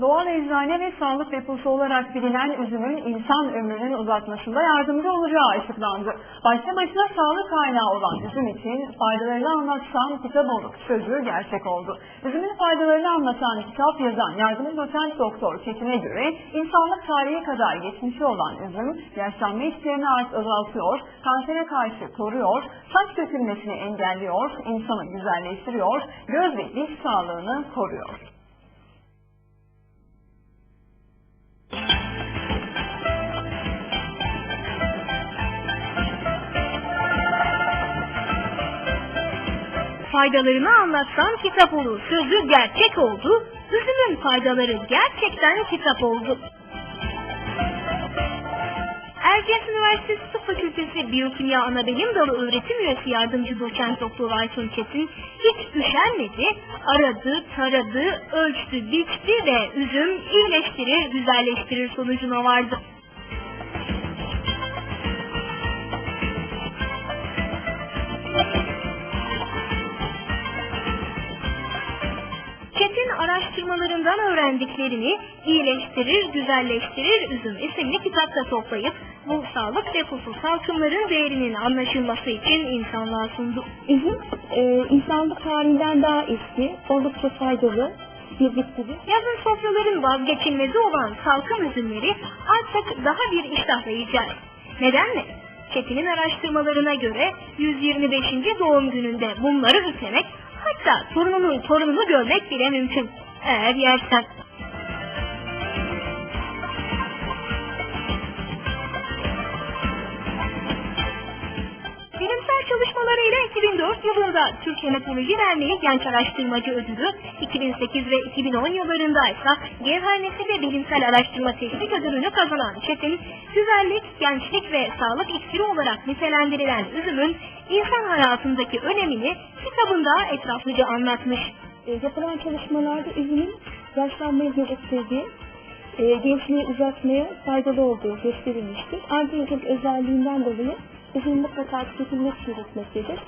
Doğal eczane ve sağlık deposu olarak bilinen üzümün insan ömrünün uzatmasında yardımcı olacağı açıklandı. Başta başına sağlık kaynağı olan üzüm için faydalarını anlatsam kitap olur sözü gerçek oldu. Üzümün faydalarını anlatan kitap yazan yardımcı doçent doktor Çetin'e göre insanlık tarihi kadar geçmişi olan üzüm yaşlanma art- azaltıyor, kansere karşı koruyor, saç dökülmesini engelliyor, insanı güzelleştiriyor, göz ve diş sağlığını koruyor. Faydalarını anlatsam kitap olur. Sözü gerçek oldu. Üzümün faydaları gerçekten kitap oldu. Erciyes Üniversitesi Tıp Fakültesi Biyokimya Anabilim Dalı Öğretim Üyesi Yardımcı Doçent Doktor Aytun Çetin hiç üşenmedi, aradı, taradı, ölçtü, biçti ve üzüm iyileştirir, güzelleştirir sonucuna vardı. Araştırmalarından öğrendiklerini iyileştirir, güzelleştirir üzüm isimli kitapta toplayıp bu sağlık deposu salkımların değerinin anlaşılması için insanlığa sundu. Üzüm e, insanlık tarihinden daha eski, oldukça faydalı bir bitkidir. Yazın sofraların vazgeçilmezi olan salkım üzümleri artık daha bir iştahla yiyeceğiz. Neden mi? Çetin'in araştırmalarına göre 125. doğum gününde bunları üflemek hatta torununu torununu görmek bile mümkün. Eğer yersen. Bilimsel çalışmalarıyla 2004 yılında Türk Hematoloji Derneği Genç Araştırmacı Ödülü, 2008 ve 2010 yıllarında ise Gevher Nesil ve Bilimsel Araştırma Teşvik Ödülünü kazanan Çetin, güzellik, gençlik ve sağlık iksiri olarak nitelendirilen üzümün insan hayatındaki önemini kitabında etraflıca anlatmış. E, yapılan çalışmalarda üzümün yaşlanmayı gerektirdiği, e, gençliği uzatmaya faydalı olduğu gösterilmiştir. Antiyotik özelliğinden dolayı üzümün mutlaka tüketilmesi gerekmektedir.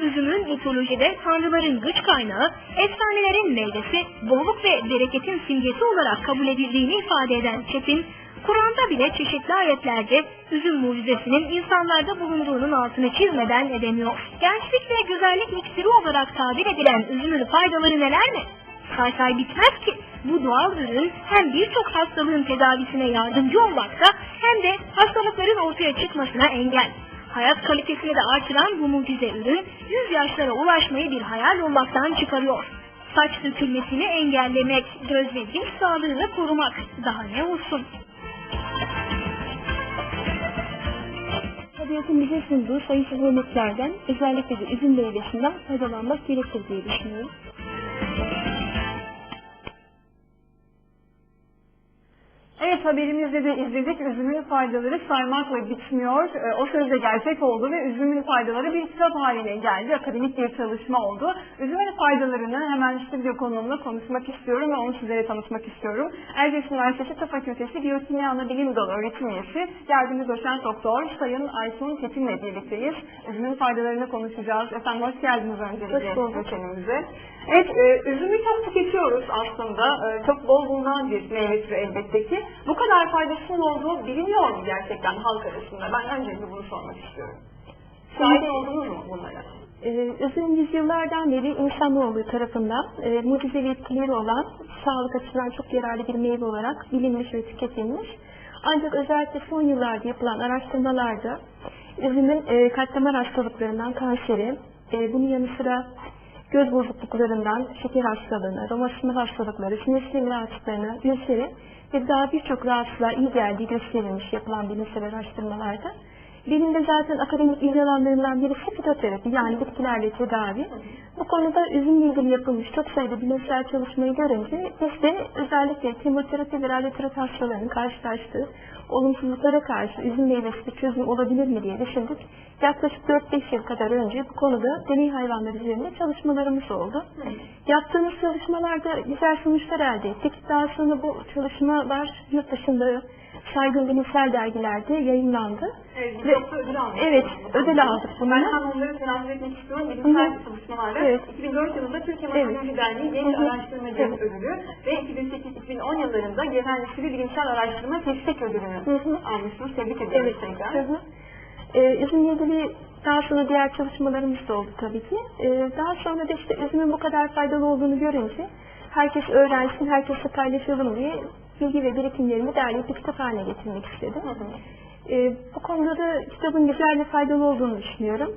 Üzümün mitolojide tanrıların güç kaynağı, efsanelerin meyvesi, bolluk ve bereketin simgesi olarak kabul edildiğini ifade eden Çetin, Kur'an'da bile çeşitli ayetlerde üzüm mucizesinin insanlarda bulunduğunun altını çizmeden edemiyor. Gençlik ve güzellik iksiri olarak tabir edilen üzümün faydaları neler mi? Say say bitmez ki. Bu doğal ürün hem birçok hastalığın tedavisine yardımcı olmakta hem de hastalıkların ortaya çıkmasına engel. Hayat kalitesini de artıran bu mucize ürün 100 yaşlara ulaşmayı bir hayal olmaktan çıkarıyor. Saç dökülmesini engellemek, göz ve diş sağlığını korumak daha ne olsun. Tabiatın bize sunduğu sayısız örneklerden özellikle de üzüm meyvesinden faydalanmak gerekir diye düşünüyorum. Haberimizde de izledik. Üzümün faydaları saymakla bitmiyor. Ee, o söz de gerçek oldu ve üzümün faydaları bir kitap haline geldi. Akademik bir çalışma oldu. Üzümün faydalarını hemen stüdyo konuğumla konuşmak istiyorum ve onu sizlere tanıtmak istiyorum. Erciyes Üniversitesi Tıp Fakültesi Biyokimya Anabilim Dalı öğretim üyesi, yardımcı doçent doktor Sayın Aysun Çetin'le birlikteyiz. Üzümün faydalarını konuşacağız. Efendim hoş geldiniz öncelikle Hoş bulduk. Evet, e, üzümü çok tüketiyoruz aslında. E, çok bol bulunan bir meyve türü elbette ki. Bu kadar faydasının olduğu biliniyor mu gerçekten halk arasında? Ben öncelikle bunu sormak istiyorum. Şahit oldunuz mu bunlara? Ee, üzüm yüzyıllardan beri insanoğlu tarafından e, mucizevi etkileri olan sağlık açısından çok yararlı bir meyve olarak bilinmiş ve tüketilmiş. Ancak özellikle son yıllarda yapılan araştırmalarda üzümün e, kalp damar hastalıklarından kanseri, e, bunun yanı sıra göz bozukluklarından şeker hastalığına, romatizma hastalıkları, sinir rahatsızlıklarına, ülseri ve daha birçok rahatsızlığa iyi geldiği gösterilmiş yapılan bilimsel araştırmalarda. Benim de zaten akademik ilgi birisi fitoterapi yani bitkilerle tedavi. Bu konuda üzümle ilgili yapılmış çok sayıda bilimsel çalışmayı görünce biz de özellikle kemoterapi ve radyoterapi karşılaştığı olumsuzluklara karşı üzüm meyvesi bir çözüm olabilir mi diye düşündük. Yaklaşık 4-5 yıl kadar önce bu konuda deney hayvanlar üzerinde çalışmalarımız oldu. Yaptığımız çalışmalarda güzel sonuçlar elde ettik. Daha sonra bu çalışmalar yurt dışında saygın bilimsel dergilerde yayınlandı. Evet, Ve Evet. Ödül almış. Evet, ödül aldık Ben bununla. hem onları telaffuz etmek istiyorum. Bilimsel hı. çalışmalarla. Evet. 2004 yılında Türkiye Evet. Meteoroloji Derneği Genç. Araştırmacı Evet. Ödülü ve 2008-2010 yıllarında Genel Sivil Bilimsel Araştırma Destek Ödülünü Hı hı. almışsınız. Tebrik ediyoruz Evet. tekrar. Hı hı. Ee, üzümle ilgili daha sonra diğer çalışmalarımız da oldu tabii ki. Ee, daha sonra da işte üzümün bu kadar faydalı olduğunu görünce herkes öğrensin, herkesle paylaşalım diye bilgi ve birikimlerimi derleyip bir kitap haline getirmek istedim. Hı hı. Ee, bu konuda da kitabın güzel ve faydalı olduğunu düşünüyorum.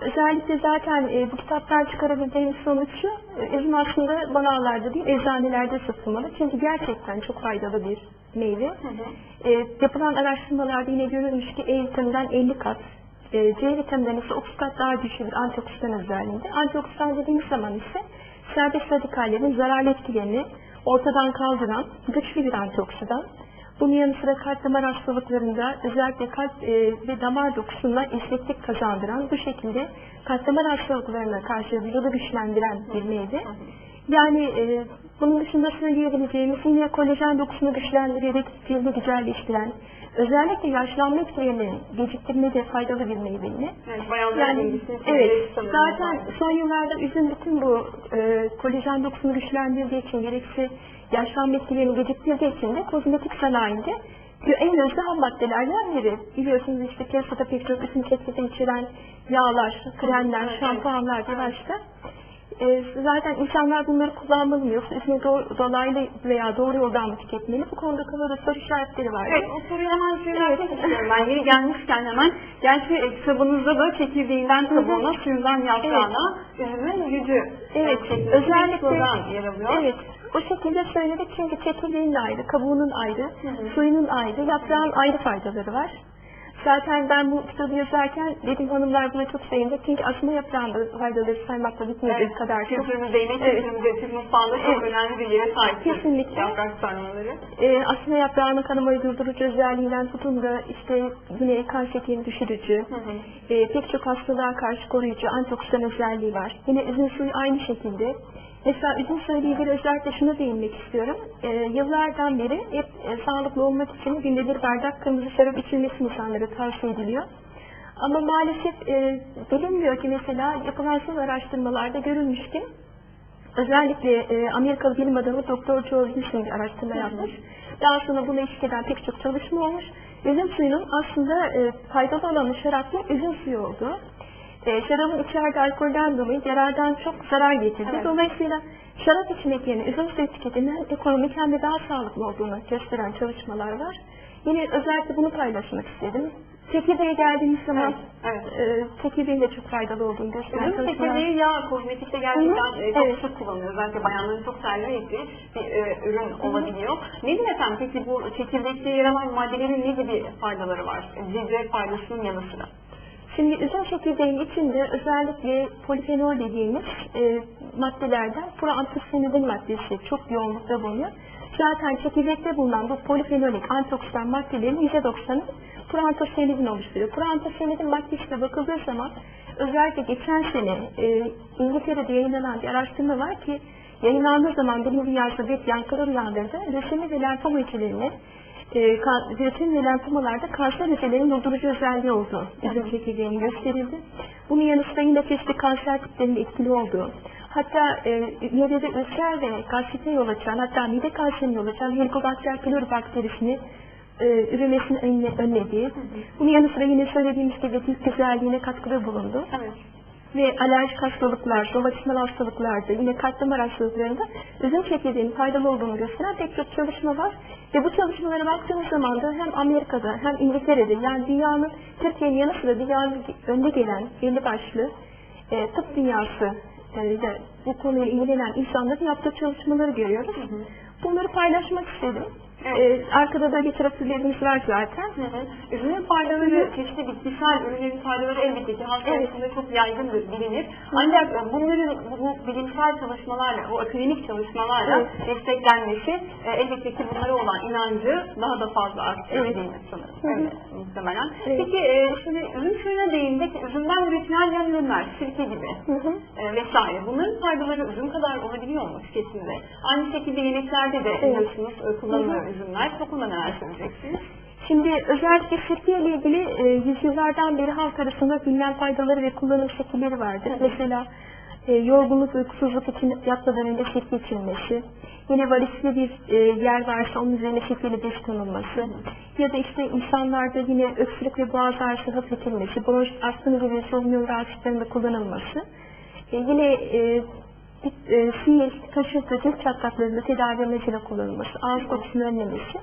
Özellikle zaten e, bu kitaptan çıkarabileceğimiz sonuç şu, e, üzüm aslında manavlarda değil, eczanelerde satılmalı. Çünkü gerçekten çok faydalı bir meyve. Hı hı. E, yapılan araştırmalarda yine görülmüş ki E vitamininden 50 kat, e, C vitamininden ise 30 kat daha düşük antioksidan özelliğinde. Antioksidan dediğimiz zaman ise serbest radikallerin zararlı etkilerini ortadan kaldıran güçlü bir antioksidan. Bunun yanı sıra kalp damar hastalıklarında özellikle kalp e, ve damar dokusunda esneklik kazandıran bu şekilde kalp damar hastalıklarına karşı vücudu güçlendiren bir meyve. Yani e, bunun dışında söyleyebileceğimiz yine kolajen dokusunu güçlendirerek cildi güzelleştiren, özellikle yaşlanma etkilerinin geciktirmede faydalı bir meyve yine. Evet, bayanların Yani evet zaten son yıllarda üzüm bütün bu e, kolajen dokusunu güçlendirdiği için gerekse yaşlanma etkilerini geciktirdiği için de kozmetik sanayinde en özlü ham maddelerden biri. Biliyorsunuz işte piyasada pek çok üzüm çekirdeği içeren yağlar, kremler, şampuanlar ve başka. E, zaten insanlar bunları kullanmalı mı yoksa üzümü doğru, dolaylı veya doğru yoldan mı tüketmeli? Bu konuda kafada soru işaretleri var. Evet, o soruyu hemen yöneltmek istiyorum. Ben yeri gelmişken hemen, gerçi e, kitabınızda da çekirdeğinden kabuğuna, suyundan yaprağına, üzümün gücü. Evet, e, şeklinde bir özellikle yer alıyor. evet, o şekilde söyledik çünkü çekirdeğinin ayrı, kabuğunun ayrı, hı. suyunun ayrı, yaprağın ayrı faydaları var. Zaten ben bu kitabı yazarken dedim hanımlar buna çok sevinecek çünkü asma yaprağında faydaları saymakla bitmeyecek Evet, kadar çok. kültürümüzde, yemek Evet. kültürümüzde, Türk mutfağında çok Evet. önemli bir yere sahip. Kesinlikle. Yaprak sarmaları. Ee, asma yaprağının kanamayı durdurucu özelliğinden tutun da işte yine kan şekerini düşürücü, Hı hı. e, pek çok hastalığa karşı koruyucu antioksidan özelliği var. Yine üzüm suyu aynı şekilde. Mesela suyuyla ilgili özellikle şunu değinmek istiyorum. E, yıllardan beri hep e, sağlıklı olmak için günde bir bardak kırmızı şarap içilmesi insanlara tavsiye ediliyor. Ama maalesef e, bilinmiyor ki mesela yapılan son araştırmalarda görülmüş ki özellikle e, Amerikalı bilim adamı Dr. Joel Hissing araştırma yapmış. Daha sonra buna eden pek çok çalışma olmuş. Üzüm suyunun aslında e, faydalı olanı şaraplı üzüm suyu olduğu. E, şarabın içeride alkolden dolayı yarardan çok zarar getirdi. Evet. Dolayısıyla şarap içmek yerine üzüm suyu tüketiminden ekonomik hem de daha sağlıklı olduğunu gösteren çalışmalar var. Yine özellikle bunu paylaşmak istedim. Çekirdeğe geldiğimiz zaman Evet, e, çekirdeğin de çok faydalı olduğunu gösteren Üzüm çalışmalar. çekirdeği yağ kozmetikte gerçekten e, çok evet. sık kullanılıyor. Özellikle bayanların çok tercih ettiği bir e, ürün olabiliyor. Nedir efendim peki bu çekirdekte yer alan maddelerin ne gibi faydaları var? Cilde faydasının yanı sıra. Şimdi üzüm çekirdeğinin içinde özellikle polifenol dediğimiz e, maddelerden proantosenidin maddesi çok yoğunlukta bulunuyor. Zaten çekirdekte bulunan bu polifenolik antioksidan maddelerin %90'ı proantosenidin oluşturuyor. Proantosenidin maddesine bakıldığı zaman özellikle geçen sene e, İngiltere'de yayınlanan bir araştırma var ki yayınlandığı zaman bilim dünyasında büyük yankılar uyandırdı. Lösemi ve lenfoma hücrelerine e, kan, ve lenfomalarda kanser hücrelerinin durdurucu özelliği olduğu çekirdeğinin gösterildi. Bunun yanı sıra yine çeşitli kanser tiplerinin etkili olduğu, hatta e, midede ülser ve gastrite yol açan, hatta mide kanserine yol açan Helicobacter pylori bakterisini e, üremesini önle- önlediği, bunun yanı sıra yine söylediğimiz gibi cilt güzelliğine katkıda bulundu. Evet. Ve alerjik hastalıklar, dolaşımsal hastalıklarda, yine kalp damar hastalıklarında üzüm çekirdeğinin faydalı olduğunu gösteren pek çok çalışma var. Ve bu çalışmalara baktığımız zaman da hem Amerika'da hem İngiltere'de yani dünyanın, Türkiye'nin yanı sıra dünyanın önde gelen belli başlı e, tıp dünyası e, de bu konuyla ilgilenen insanların yaptığı çalışmaları görüyoruz. Bunları paylaşmak istedim. Evet. E, arkada da literatürlerimiz var zaten. Hı hı. Ürünün faydaları, çeşitli bitkisel ürünlerin faydaları elbette ki halk Evet. arasında çok yaygındır, bilinir. Ancak e, bunların bu, bilimsel çalışmalarla, bu akademik çalışmalarla Evet. desteklenmesi e, elbette ki bunlara olan inancı daha da fazla arttırır Evet. sanırım? Hı hı. Evet, muhtemelen. Evet. Peki e, şimdi üzüm suyuna değindik. Üzümden üretilen yan ürünler, sirke gibi Hı hı. e, vesaire. Bunların faydaları üzüm kadar olabiliyor mu tüketimde? Aynı şekilde yemeklerde de Evet. biliyorsunuz e, kullanılıyor Bu konuda neler söyleyeceksiniz? Şimdi özellikle sirke ile ilgili e, yüzyıllardan beri halk arasında bilinen faydaları ve kullanım şekilleri vardır. Mesela e, yorgunluk, uykusuzluk için yatmadan önce sirke içilmesi, yine varisli bir e, yer varsa onun üzerine sirkeli bez konulması ya da işte insanlarda yine öksürük ve boğaz ağrısı hafifletilmesi, bronş astımı gibi solunum rahatsızlıklarında kullanılması, e, yine e, e, sinir, kaşıntı, cilt çatlaklarında tedavi amacıyla kullanılması, ağız kokusunu önlemesi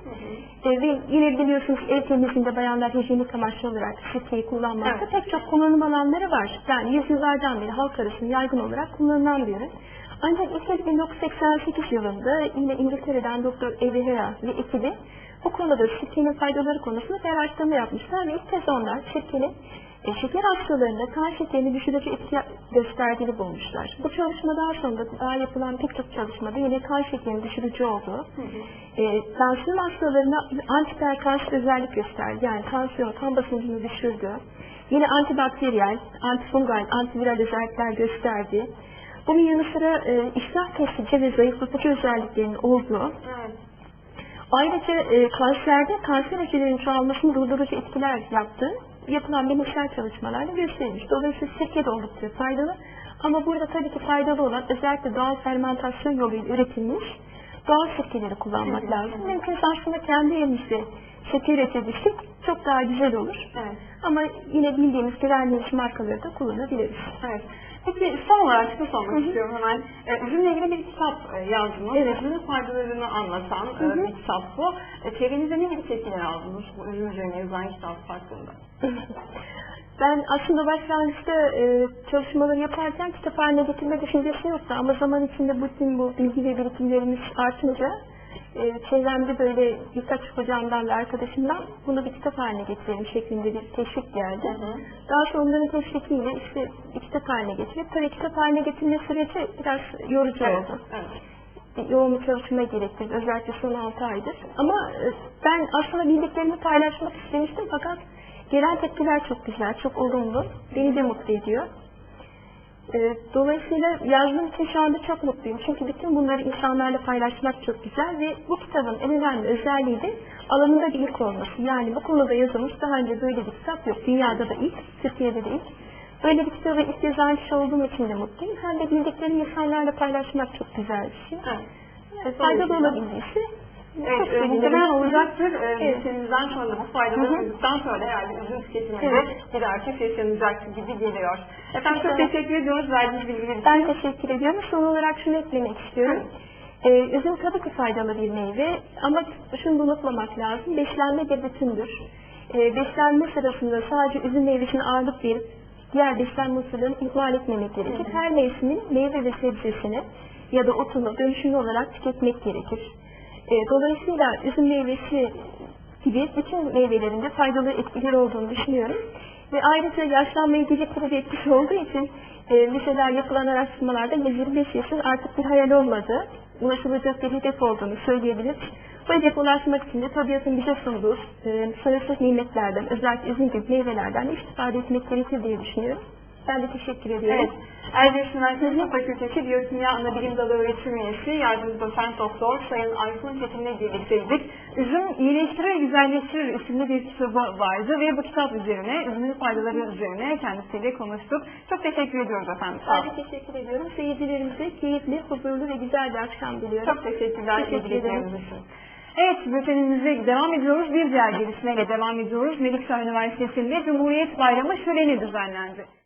e, ve yine biliyorsunuz ev temizliğinde bayanlar hijyenik amaçlı olarak sirkeyi kullanmakta Evet. pek çok kullanım alanları var. Yani yüzyıllardan beri halk arasında yaygın olarak kullanılan bir ürün. Ancak ilk kez 1988 yılında yine İngiltere'den Dr. Evi Hera ve ekibi bu konuda sirkenin faydaları konusunda bir araştırma yapmışlar ve ilk kez onlar sirkenin e, şeker hastalarında kan şekerini düşürücü etki gösterdiğini bulmuşlar. Bu çalışmadan sonra daha yapılan pek çok çalışmada yine kan şekerinin düşürücü olduğu, e, tansiyon hastalarına antiperkansif özellik gösterdi. Yani tansiyon, kan basıncını düşürdü. Yine antibakteriyel, antifungal, antiviral özellikler gösterdi. Bunun yanı sıra e, iştah kesici ve zayıflatıcı özelliklerinin olduğu, Evet. Ayrıca e, kanserde kanser hücrelerinin çoğalmasını durdurucu etkiler yaptı. Yapılan bilimsel çalışmalarla gösterilmiş. Dolayısıyla de oldukça faydalı. Ama burada tabii ki faydalı olan özellikle doğal fermentasyon yoluyla üretilmiş doğal sirkeleri kullanmak lazım. Mümkünse aslında kendi elimizde şeker üretebilsek çok daha güzel olur. Evet. Ama yine bildiğimiz güvendiğimiz markaları da kullanabiliriz. Evet. Peki son olarak şunu sormak istiyorum hemen. E, ürünle ilgili bir kitap e, yazdınız. Evet. Ürünün faydalarını anlatan e, bir kitap bu. E, çevrenizde ne gibi tepkiler aldınız bu ürün üzerine yazılan kitap hakkında? Ben aslında başlangıçta e, çalışmaları yaparken kitap haline getirme düşüncesi yoktu ama zaman içinde bütün bu bilgi ve birikimlerimiz artınca e, çevremde böyle birkaç hocamdan ve arkadaşımdan bunu bir kitap haline getirelim şeklinde bir teşvik geldi. Hı hı. Daha sonra onların teşvikiyle işte bir kitap haline getirip tabii kitap haline getirme süreci biraz yorucu oldu Evet. yoğun bir çalışma gerektirdi. Özellikle son 6 aydır. Ama e, ben aslında bildiklerimi paylaşmak istemiştim fakat gelen tepkiler çok güzel, çok olumlu. Beni de mutlu ediyor. E, Dolayısıyla yazdığım için şu anda çok mutluyum. Çünkü bütün bunları insanlarla paylaşmak çok güzel ve bu kitabın en önemli özelliği de alanında bir ilk olması. Yani bu konuda yazılmış daha önce böyle bir kitap yok. Dünyada da ilk, Türkiye'de de ilk. Böyle bir kitabı ilk yazan kişi olduğum için de mutluyum. Hem de bildiklerimi insanlarla paylaşmak çok güzel bir şey. Evet. Faydalı olabildiyse Evet, çok e, muhtemelen olacaktır. E, Evet. Bülteninizden sonra bu duyduktan sonra herhalde ürün tüketiminde Evet. bir artış yaşanacaktır gibi geliyor. Efendim çok teşekkür ediyoruz verdiğiniz bilgiler için. Ben teşekkür ediyorum. Son olarak şunu eklemek istiyorum. Ee, üzüm tabii ki faydalı bir meyve ama şunu unutmamak lazım. Beslenme bir bütündür. Ee, beslenme sırasında sadece üzüm meyvesine ağırlık verip diğer beslenme unsurlarını ihmal etmemek gerekir. Her mevsimin meyve ve sebzesini ya da otunu dönüşümlü olarak tüketmek gerekir. Ee, dolayısıyla üzüm meyvesi gibi bütün meyvelerinde faydalı etkileri olduğunu düşünüyorum. Ve ayrıca yaşlanmaya geciktirir bir etkisi olduğu için e, mesela yapılan araştırmalarda 125 yaşın artık bir hayal olmadığı, ulaşılacak bir hedef olduğunu söyleyebiliriz. Bu hedefe ulaşmak için de tabiatın bize sunduğu e, sınırsız nimetlerden, özellikle üzüm gibi meyvelerden istifade etmek gerekir diye düşünüyorum. Ben de teşekkür ediyorum. Evet. Erciyes Üniversitesi Fakültesi Biyokimya Anabilim Dalı Öğretim Üyesi Yardımcı Doçent Doktor Sayın Aysun Çetin'le birlikteydik. Üzüm iyileştirir ve güzelleştirir isimli bir kitabı vardı ve bu kitap üzerine, üzümün faydaları üzerine kendisiyle konuştuk. Çok teşekkür ediyoruz efendim. Ben de teşekkür ediyorum. Seyircilerimize keyifli, huzurlu ve güzel bir akşam diliyorum. Çok teşekkürler Teşekkür için. Evet, bültenimize devam ediyoruz. Bir diğer gelişmeyle devam ediyoruz. Melikşah Üniversitesi'nde Cumhuriyet Bayramı şöleni düzenlendi.